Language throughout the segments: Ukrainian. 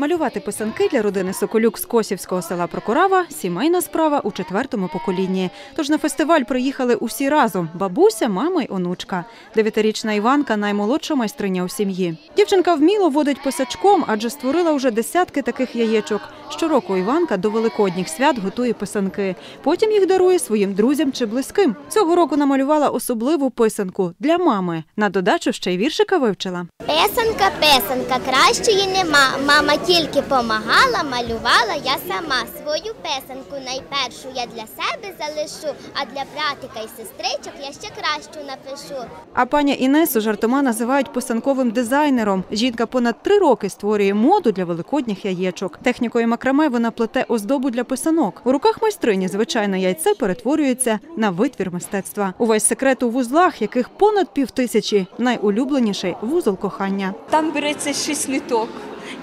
Малювати писанки для родини Соколюк з Косівського села Прокурава сімейна справа у четвертому поколінні. Тож на фестиваль приїхали усі разом: бабуся, мама й онучка. Дев'ятирічна Іванка наймолодша майстриня у сім'ї. Дівчинка вміло водить писачком, адже створила вже десятки таких яєчок. Щороку Іванка до великодніх свят готує писанки. Потім їх дарує своїм друзям чи близьким. Цього року намалювала особливу писанку для мами. На додачу ще й віршика вивчила. Писанка, писанка, кращої нема. Мама тільки помагала, малювала я сама. Свою писанку найпершу я для себе залишу, а для братика і сестричок я ще кращу напишу. А пані Інесу жартома називають писанковим дизайнером. Жінка понад три роки створює моду для великодніх яєчок. Технікою макраме вона плете оздобу для писанок. У руках майстрині звичайне яйце перетворюється на витвір мистецтва. Увесь секрет у вузлах, яких понад півтисячі. Найулюбленіший вузол кохання. Там береться шість ниток.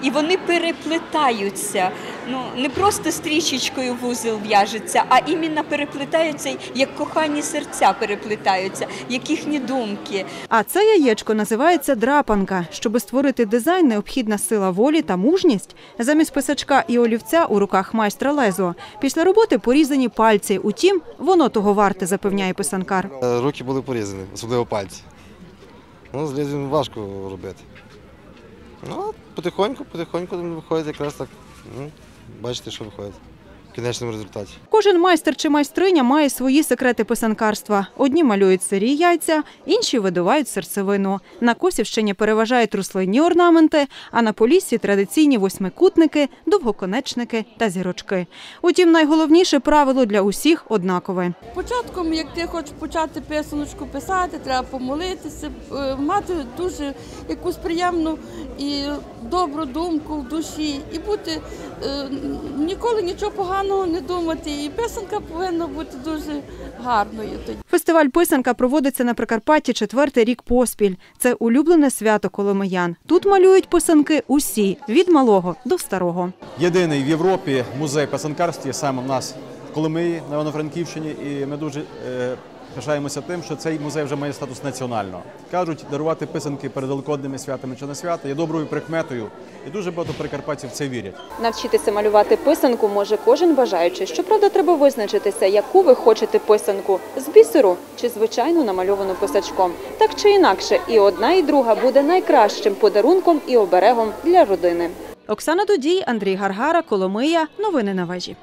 І вони переплетаються. Ну не просто стрічечкою вузол в'яжеться, а іменно переплетаються, як кохані серця переплетаються, як їхні думки. А це яєчко називається драпанка. Щоби створити дизайн, необхідна сила волі та мужність. Замість писачка і олівця у руках майстра лезо. Після роботи порізані пальці. Утім, воно того варте, запевняє писанкар. Е, Руки були порізані, особливо пальці. Ну, з лезвієм важко робити. Ну, от потихоньку, потихоньку виходить якраз так. Ну, бачите, що виходить кінечному результаті. Кожен майстер чи майстриня має свої секрети писанкарства. Одні малюють сирі яйця, інші видувають серцевину. На Косівщині переважають рослинні орнаменти, а на Поліссі традиційні восьмикутники, довгоконечники та зірочки. Утім, найголовніше правило для усіх однакове. Початком, як ти хочеш почати писаночку писати, треба помолитися, е, мати дуже якусь приємну і добру думку в душі, і бути е, ніколи нічого поганого не думати. І писанка повинна бути дуже гарною тоді. Фестиваль писанка проводиться на Прикарпатті четвертий рік поспіль. Це улюблене свято коломиян. Тут малюють писанки усі від малого до старого. Єдиний в Європі музей писанкарства є саме в нас в Коломиї на Івано-Франківщині, і ми дуже е, пишаємося тим, що цей музей вже має статус національного. Кажуть, дарувати писанки перед великодними святами чи на свята є доброю прикметою, і дуже багато прикарпатців в це вірять. Навчитися малювати писанку може кожен бажаючий. Щоправда, треба визначитися, яку ви хочете писанку з бісеру чи звичайну намальовану писачком. Так чи інакше, і одна, і друга буде найкращим подарунком і оберегом для родини. Оксана Додій, Андрій Гаргара, Коломия. Новини на вежі.